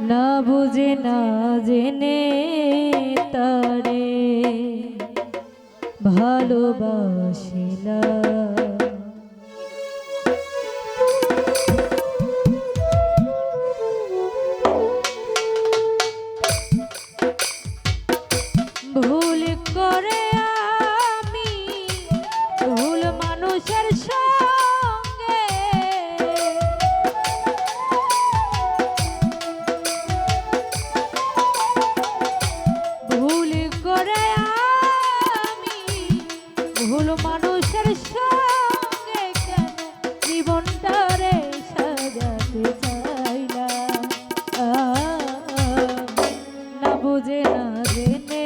না বুঝে না জেনে তারে ভালোবাসিলা বুঝে না জেনে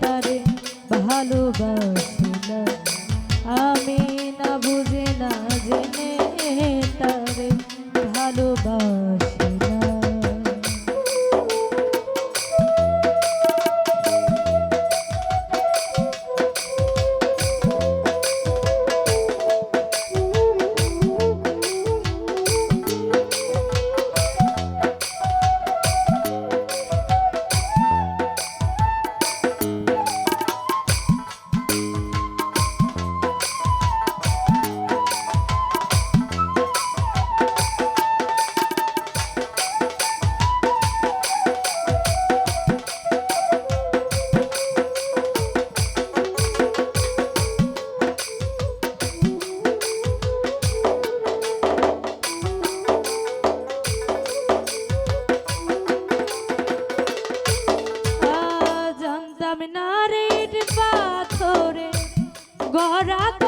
তারে ভালোবাস। জানতাম না রে পাথরে গড়া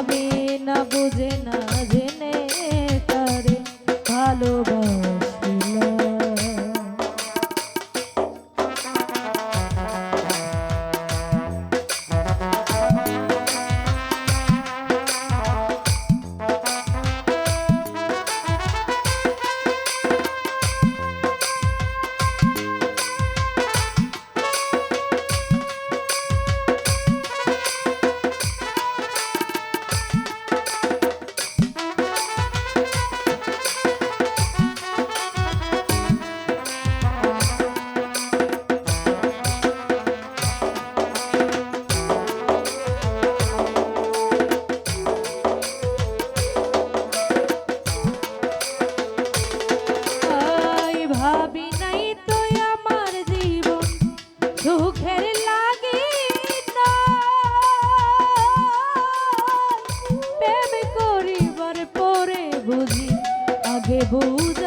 I'll be. বুঝ